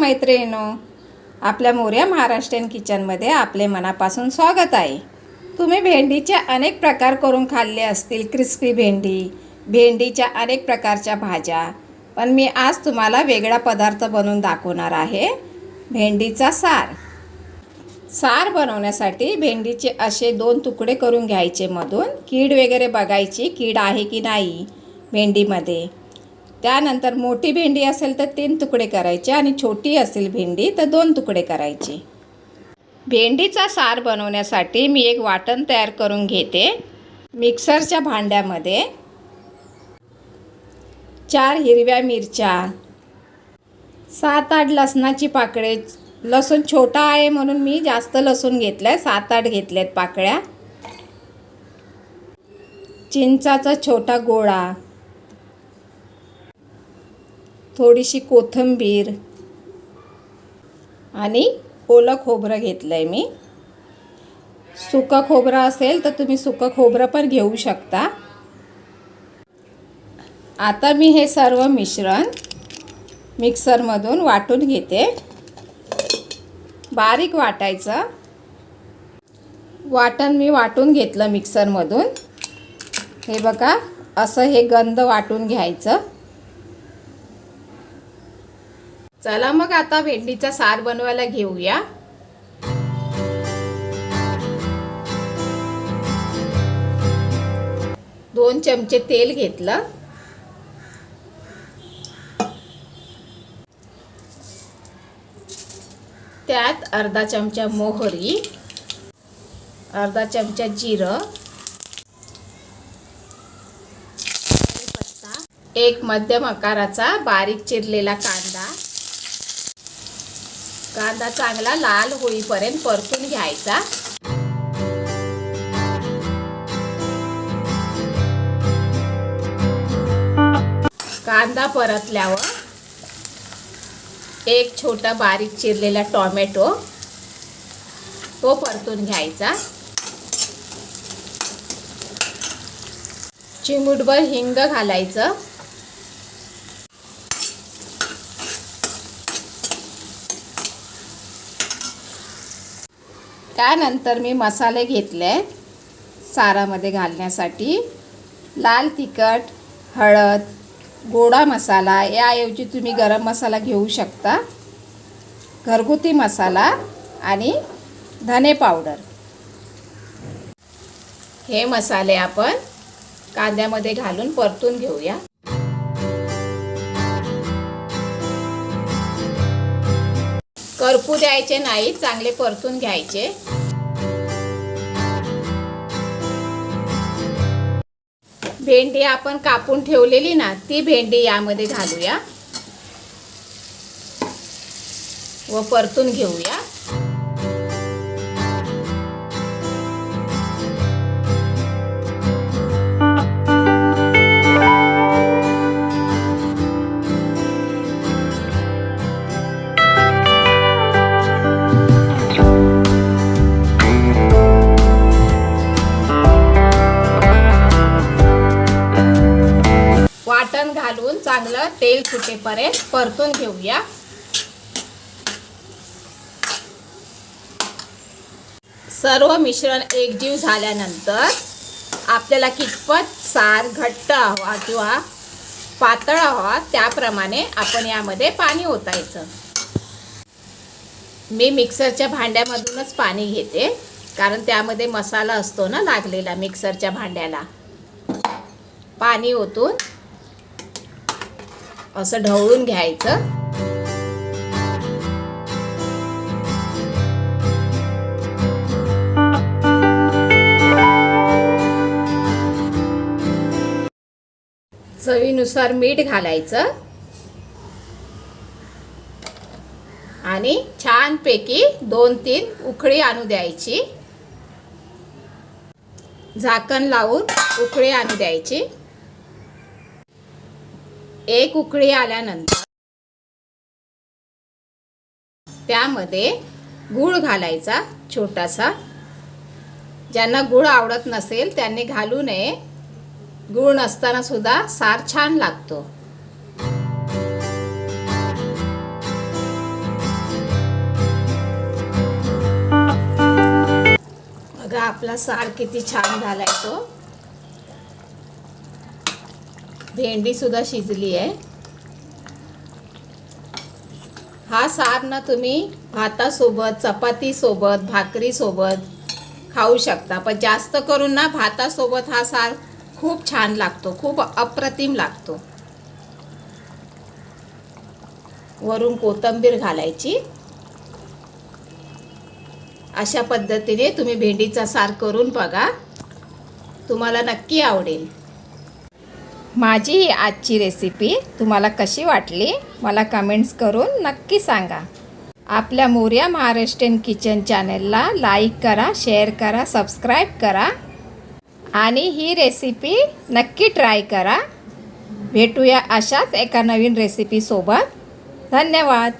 मैत्रिणीनो आपल्या मोर्या महाराष्ट्रीयन किचनमध्ये आपले मनापासून स्वागत आहे. तुम्ही भेंडीचे अनेक प्रकार करून खाल्ले असतील क्रिस्पी भेंडी भेंडीच्या अनेक प्रकारच्या भाज्या पण मी आज तुम्हाला वेगळा पदार्थ बनवून दाखवणार आहे भेंडीचा सार. सार बनवण्यासाठी भेंडीचे असे दोन तुकडे करून घ्यायचे मधून. कीड वगैरे बघायची कीड आहे की नाही भेंडीमध्ये. त्यानंतर मोठी भेंडी असेल तर तीन तुकडे करायचे आणि छोटी असेल भेंडी तर दोन तुकडे करायचे. भेंडीचा सार बनवण्यासाठी मी एक वाटण तयार करून घेते. मिक्सरच्या भांड्यामध्ये चार हिरव्या मिरच्या सात आठ लसणाची पाकळे लसूण छोटा आहे म्हणून मी जास्त लसूण घेतलं आहे सात आठ घेतल्यात पाकळ्या. चिंचाचा छोटा गोळा थोडीशी कोथिंबीर आणि ओलं खोबरं घेतलं आहे मी. सुकं खोबरं असेल तर तुम्ही सुकं खोबरं पण घेऊ शकता. आता मी हे सर्व मिश्रण मिक्सरमधून वाटून घेते. बारीक वाटायचं. वाटण मी वाटून घेतलं मिक्सरमधून. हे बघा असं हे गंध वाटून घ्यायचं. चला मग आता भेंडीचा सार बनवायला घेऊया. दोन चमचे तेल घेतलं. त्यात अर्धा चमचा मोहरी अर्धा चमचा जिरं एक मध्यम आकाराचा बारीक चिरलेला कांदा कांदा चांगला लाल होईपर्यंत परतून घ्यायचा. कांदा परतल्यावर एक छोटा बारीक चिरलेला टॉमॅटो तो परतून घ्यायचा. चिमुटभर हिंग घालायचं. त्यानंतर मी मसाले घेतले सारामध्ये घालण्यासाठी. लाल तिखट हळद गोडा मसाला याऐवजी तुम्ही गरम मसाला घेऊ शकता. घरगुती मसाला आणि धने पावडर. हे मसाले आपण कांद्यामध्ये घालून परतून घेऊया. करपू द्यायचे नाही चांगले परतून घ्यायचे. भेंडी आपण कापून ठेवलेली ना ती भेंडी यामध्ये घालूया. व परतून घेऊया. चांगलं तेल सुटेपर्यंत परतून घेऊया. सर्व मिश्रण एकजीव झाल्यानंतर आपल्याला कितपत सार घट्ट हवा किंवा पातळ हवा त्याप्रमाणे आपण यामध्ये पाणी ओतायचं. मी मिक्सरच्या भांड्यामधूनच पाणी घेते कारण त्यामध्ये मसाला असतो ना लागलेला मिक्सरच्या भांड्याला. पाणी ओतून असं ढवळून घ्यायचं. चवीनुसार मीठ घालायचं. आणि छानपैकी दोन तीन उकळी आणू द्यायची. झाकण लावून उकळी आणू द्यायची. एक उकळी आल्यानंतर त्यामध्ये गूळ घालायचा छोटासा. ज्यांना गूळ आवडत नसेल त्यांनी घालू नये. गूळ नसताना सुद्धा सार छान लागतो. बघा आपला सार किती छान घालायचो भेंडीसुद्धा शिजली आहे. हा सार ना तुम्ही भातासोबत चपातीसोबत भाकरीसोबत खाऊ शकता. पण जास्त करून ना भातासोबत हा सार खूप छान लागतो खूप अप्रतिम लागतो. वरून कोथिंबीर घालायची. अशा पद्धतीने तुम्ही भेंडीचा सार करून बघा. तुम्हाला नक्की आवडेल. माझी ही आजची रेसिपी तुम्हाला कशी वाटली मला कमेंट्स करून नक्की सांगा. आपल्या मोर्या महाराष्ट्रीयन किचन चॅनलला लाईक करा शेअर करा सबस्क्राईब करा. आणि ही रेसिपी नक्की ट्राय करा. भेटूया अशाच एका नवीन रेसिपीसोबत धन्यवाद.